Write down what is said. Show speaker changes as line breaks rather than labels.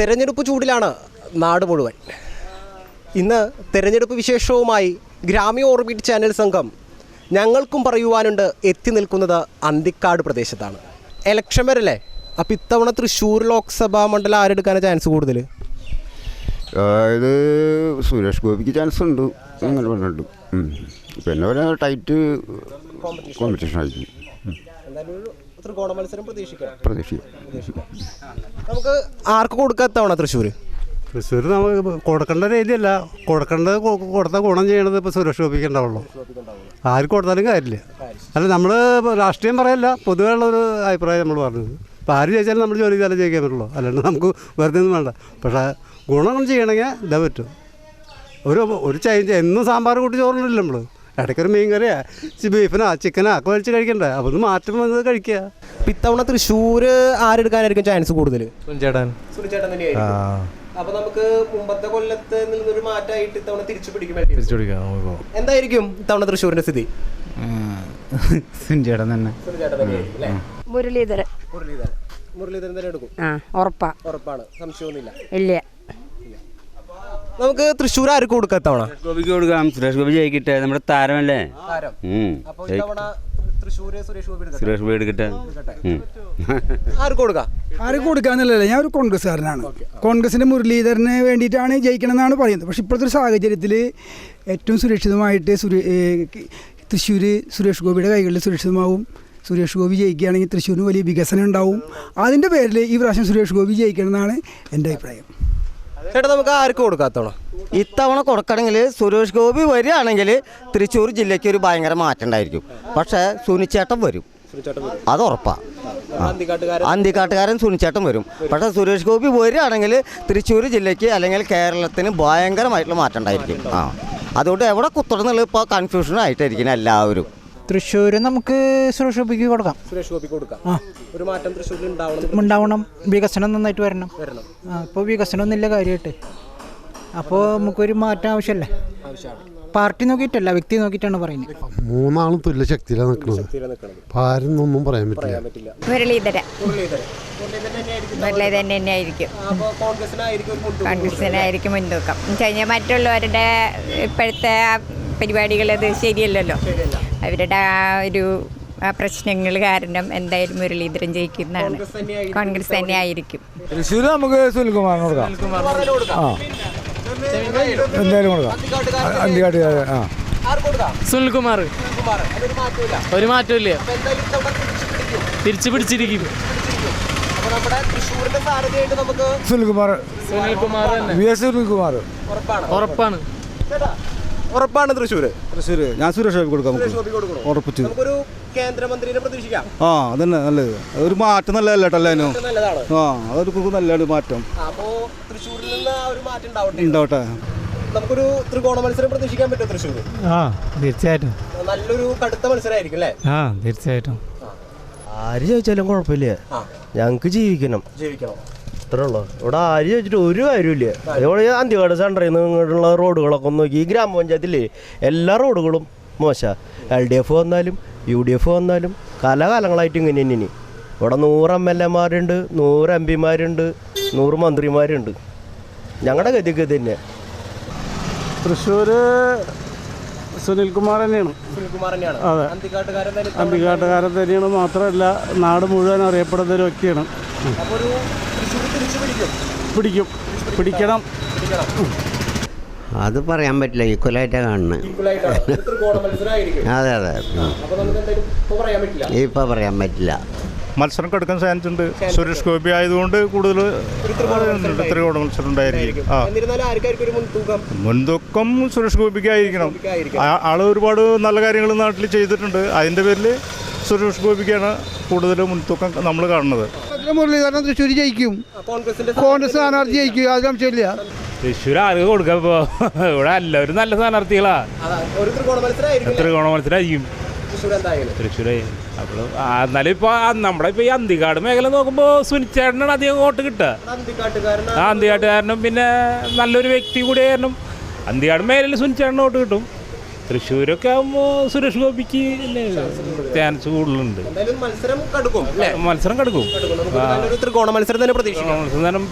തെരഞ്ഞെടുപ്പ് ചൂടിലാണ് നാട് മുഴുവൻ. ഇന്ന് തെരഞ്ഞെടുപ്പ് വിശേഷവുമായി ഗ്രാമീയ ഓർബിറ്റ് ചാനൽ സംഘം ഞങ്ങൾക്കും പറയുവാനുണ്ട് എത്തി നിൽക്കുന്നത് അന്തിക്കാട് പ്രദേശത്താണ്. എലക്ഷൻ വരല്ലേ? അപ്പം ഇത്തവണ തൃശ്ശൂർ ലോക്സഭാ മണ്ഡലം ആരെടുക്കാനാണ് ചാൻസ് കൂടുതൽ?
അതായത് സുരേഷ് ഗോപിക്ക് ചാൻസ് ഉണ്ട്. അങ്ങനെ പറഞ്ഞിട്ടുണ്ട്. പിന്നെ ടൈറ്റ് കോമ്പറ്റീഷൻ ആയിരിക്കും.
ത്രികോണ മത്സരം പ്രതീക്ഷിക്കാം.
പ്രതീക്ഷിക്കാം.
നമുക്ക് ആർക്ക് കൊടുക്കാത്തവണ തൃശ്ശൂർ?
തൃശ്ശൂർ നമുക്ക് കൊടുക്കേണ്ട രീതിയല്ല. കൊടുക്കേണ്ടത് കൊടുത്ത ഗുണം ചെയ്യണത് ഇപ്പോൾ സുരക്ഷ ഒപ്പിക്കണ്ടാവുള്ളൂ ആർക്ക് കൊടുത്താലും കാര്യമില്ല. അല്ല നമ്മൾ രാഷ്ട്രീയം പറയല്ല. പൊതുവെയുള്ള ഉള്ളൊരു അഭിപ്രായം നമ്മൾ പറഞ്ഞത്. ഇപ്പോൾ ആര് ജയിച്ചാലും നമ്മൾ ജോലി ചെയ്താലും ജയിക്കാൻ പറ്റുള്ളൂ. അല്ലാണ്ട് നമുക്ക് വെറുതെ ഒന്നും വേണ്ട. പക്ഷേ ഗുണം ചെയ്യണമെങ്കിൽ ഇതാ പറ്റും. ഒരു ഒരു ചേഞ്ച് എന്നും സാമ്പാർ കൂട്ടി ചോറുണ്ടല്ലോ നമ്മൾ ഇടയ്ക്കൊരു മീൻ കറിയാ. ബീഫിനാ ചിക്കനാ ഒക്കെ വലിച്ച് കഴിക്കണ്ടേ? അപ്പോൾ ഒന്ന് മാറ്റം വന്നത് കഴിക്കുക
അപ്പം ഇത്തവണ തൃശ്ശൂർ ആരെടുക്കാനായിരിക്കും ചാൻസ് കൂടുതൽ
ചേട്ടൻ
അപ്പൊ നമുക്ക് മുമ്പത്തെ കൊല്ലത്ത് നിന്നൊരു മാറ്റമായിട്ട് ഇത്തവണ തിരിച്ചു പിടിക്കും എന്തായിരിക്കും ഇത്തവണ തൃശ്ശൂരിന്റെ സ്ഥിതി?
സുനിചേട്ടൻ തന്നെ.
മുരളീധരൻ.
മുരളീധരൻ. മുരളീധരൻ തന്നെ എടുക്കും? ഉറപ്പാണ്. സംശയമൊന്നുമില്ല.
ഇല്ല.
നമുക്ക് തൃശ്ശൂർ ആർക്ക് കൊടുക്കാം തവണ
ഗോപിക്ക് കൊടുക്കാം. സുരേഷ് ഗോപി ജയിക്കട്ടെ. നമ്മുടെ താരമല്ലേ?
സുരേഷ് ഗോപി
എടുക്കട്ടെ.
ആർക്ക് കൊടുക്കാം?
ആരും കൊടുക്കാന്നല്ലല്ലോ ഞാൻ ഒരു കോൺഗ്രസ്സുകാരനാണ്. കോൺഗ്രസിന്റെ മുരളീധരന് വേണ്ടിയിട്ടാണ് ജയിക്കണമെന്നാണ് പറയുന്നത്. പക്ഷെ ഇപ്പോഴത്തെ ഒരു സാഹചര്യത്തിൽ ഏറ്റവും സുരക്ഷിതമായിട്ട് സുരേ തൃശ്ശൂർ സുരേഷ് ഗോപിയുടെ കൈകളിൽ സുരക്ഷിതമാവും. സുരേഷ് ഗോപി ജയിക്കുകയാണെങ്കിൽ തൃശ്ശൂരിന് വലിയ വികസനം ഉണ്ടാവും. അതിന്റെ പേരിൽ ഈ പ്രാവശ്യം സുരേഷ് ഗോപി ജയിക്കണമെന്നാണ് എന്റെ അഭിപ്രായം.
ചേട്ടാ നമുക്ക് ആർക്കും കൊടുക്കാത്തോളൂ? ഇത്തവണ
കൊടുക്കണമെങ്കിൽ സുരേഷ് ഗോപി വരികയാണെങ്കിൽ തൃശ്ശൂർ ജില്ലയ്ക്ക് ഒരു ഭയങ്കര മാറ്റം ഉണ്ടായിരിക്കും. പക്ഷേ സുനിച്ചേട്ടൻ വരും. അത് ഉറപ്പാണ്
അന്തിക്കാട്ടുകാരൻ?
സുനിച്ചേട്ടൻ വരും. പക്ഷേ സുരേഷ് ഗോപി വരികയാണെങ്കിൽ തൃശ്ശൂർ ജില്ലയ്ക്ക് അല്ലെങ്കിൽ കേരളത്തിന് ഭയങ്കരമായിട്ടുള്ള മാറ്റം ഉണ്ടായിരിക്കും. ആ. അതുകൊണ്ട് എവിടെ കുത്തണമെന്നുള്ള ഇപ്പോൾ കൺഫ്യൂഷൻ ആയിട്ടായിരിക്കും എല്ലാവരും.
തൃശ്ശൂർ നമുക്ക് സുരേഷ് ഗോപിക്ക് കൊടുക്കാം.
സുരേഷ് ഗോപിക്ക് കൊടുക്കാം. ഒരു മാറ്റം തൃശ്ശൂരിൽ ഉണ്ടാവണം.
ഉണ്ടാവണം. വികസനം നന്നായിട്ട് വരണം.
വരണം.
ആ ഇപ്പോൾ വികസനം ഒന്നുമില്ല കാര്യമായിട്ട്. അപ്പോൾ നമുക്കൊരു മാറ്റം ആവശ്യമല്ലേ
ആവശ്യമാണ്.
പാർട്ടി നോക്കിയിട്ടല്ല വ്യക്തി നോക്കിയിട്ടാണ് പറയുന്നത്.
മൂന്നാളും തുല്യ ശക്തിയിലാണ് നിൽക്കുന്നത് അപ്പോൾ പറയാൻ പറ്റില്ല.
മുരളീധരൻ.
മുരളീധരൻ. തന്നെയായിരിക്കും. അപ്പോൾ കോൺഗ്രസിനായിരിക്കും മുൻതൂക്കം.
കഴിഞ്ഞാൽ മറ്റുള്ളവരുടെ ഇപ്പോഴത്തെ പരിപാടികൾ അത് ശരിയല്ലല്ലോ. അവരുടെ ആ ഒരു പ്രശ്നങ്ങൾ കാരണം എന്തായാലും മുരളീധരൻ ജയിക്കുന്നതാണ്. കോൺഗ്രസ് തന്നെ ആയിരിക്കും.
തൃശ്ശൂർ നമുക്ക് സുനിൽകുമാറിന് കൊടുക്കാം. ആ. എന്തായാലും കൊടുക്കാം. ആ.
സുനിൽകുമാർ.
കുമാർ അതൊരു മാറ്റമില്ല
ഒരു മാറ്റമില്ല
അപ്പോൾ എന്തായാലും തിരിച്ചു
പിടിച്ചിരിക്കും.
അപ്പോൾ നമ്മുടെ തൃശ്ശൂരിന്റെ നമുക്ക്
സുനിൽകുമാർ.
സുനിൽകുമാർ തന്നെ.
V S Sunilkumar.
ഉറപ്പാണ്.
ഉറപ്പാണ്
തൃശ്ശൂര്? തൃശ്ശൂര്. തൃശ്ശൂർ
തൃശ്ശൂർ ഞാൻ സുരേഷ് ഗോപി കൊടുക്കാം
കൊടുക്കണം?
ഉറപ്പിച്ചു.
നമുക്കൊരു കേന്ദ്രമന്ത്രിനെ പ്രതീക്ഷിക്കാം.
ആ അതന്നെ നല്ലത്. ഒരു മാറ്റം നല്ലതല്ല കേട്ടോ എല്ലാവരും ആ അതൊരു നല്ലതാണ് മാറ്റം.
അപ്പോൾ തൃശ്ശൂരിൽ നിന്ന് ഒരു മാറ്റം ഉണ്ടാവട്ടെ?
ഉണ്ടാവട്ടെ.
നമുക്കൊരു ത്രികോണ മത്സരം പ്രതീക്ഷിക്കാൻ പറ്റും തൃശ്ശൂർ
ആ തീർച്ചയായിട്ടും.
നല്ലൊരു കടുത്ത മത്സരമായിരിക്കും അല്ലേ?
ആ തീർച്ചയായിട്ടും.
ആര് ചോദിച്ചാലും കുഴപ്പമില്ല.
ആ.
ഞങ്ങൾക്ക് ജീവിക്കണം.
ജീവിക്കണം.
അത്രേ ഉള്ളൂ ഇവിടെ ആര് ചോദിച്ചിട്ട് ഒരു കാര്യമില്ല അതേപോലെ അന്തികാട് സെന്ററിൽ നിന്ന് ഇങ്ങോട്ടുള്ള റോഡുകളൊക്കെ ഒന്ന് നോക്കി. ഈ ഗ്രാമപഞ്ചായത്തില്ലേ എല്ലാ റോഡുകളും മോശ. എൽ ഡി എഫ് വന്നാലും യു ഡി എഫ് വന്നാലും കലാകാലങ്ങളായിട്ട് ഇങ്ങനെ തന്നെ ഇനി ഇവിടെ നൂറ് എം എൽ എമാരുണ്ട് നൂറ് എം പിമാരുണ്ട് നൂറ് മന്ത്രിമാരുണ്ട്. ഞങ്ങളുടെ ഗതിക്ക് തന്നെ
തൃശ്ശൂർ സുനിൽകുമാർ തന്നെയാണ്. അതെ.
അന്തിക്കാട്ടുകാരൻ
തന്നെയാണ്. മാത്രമല്ല നാട് മുഴുവൻ അറിയപ്പെടുന്ന ഒരു വ്യക്തിയാണ്.
പിടിക്കും.
പിടിക്കും പിടിക്കണം.
അത് പറയാൻ പറ്റില്ല ഈക്വലായിട്ടാണ് കാണുന്നത് അതെ അതെ.
ഇപ്പൊ പറയാൻ പറ്റില്ല.
ഇപ്പം പറയാൻ പറ്റില്ല.
മത്സരം കെടുക്കാൻ ചാൻസ് ഉണ്ട്. സുരേഷ് ഗോപി ആയതുകൊണ്ട് കൂടുതൽ ത്രികോണ മത്സരം ഉണ്ടായിരിക്കും. ആ.
മുൻതൂക്കം?
സുരേഷ് ഗോപിക്ക് ആയിരിക്കണം. ആൾ ഒരുപാട് നല്ല കാര്യങ്ങൾ നാട്ടിൽ ചെയ്തിട്ടുണ്ട്. അതിന്റെ പേരിൽ സുരേഷ് ഗോപിക്കാണ് കൂടുതൽ മുൻതൂക്കം നമ്മൾ കാണുന്നത്.
മുരളീധരൻ തൃശ്ശൂർ ജയിക്കും. കോൺഗ്രസ് സ്ഥാനാർത്ഥി ജയിക്കും. അത് സംശയമില്ല
തൃശ്ശൂർ ആർക്ക് കൊടുക്കാം ഇവിടെ എല്ലാവരും നല്ല സ്ഥാനാർത്ഥികളാ.
ത്രികോണ മത്സരമായിരിക്കും എന്തായാലും.
തൃശ്ശൂർ അപ്പോൾ എന്നാലും ഇപ്പോൾ നമ്മുടെ ഇപ്പോൾ ഈ അന്തികാട് മേഖല നോക്കുമ്പോൾ സുനിച്ചേട്ടനാണ് അധികം വോട്ട് കിട്ടുക. ആ അന്തികാട്ടുകാരനും പിന്നെ നല്ലൊരു വ്യക്തി കൂടിയായിരുന്നു. അന്തികാട് മേഖലയിൽ സുനിച്ചേട്ടന് വോട്ട് കിട്ടും. തൃശ്ശൂരൊക്കെ ആകുമ്പോൾ സുരേഷ് ഗോപിക്ക് ചാൻസ് കൂടുതലുണ്ട്.
മത്സരം കടുക്കും
മത്സരം കടുക്കും.
ത്രികോണ മത്സരം തന്നെ പ്രതീക്ഷിക്കാം.
മത്സരം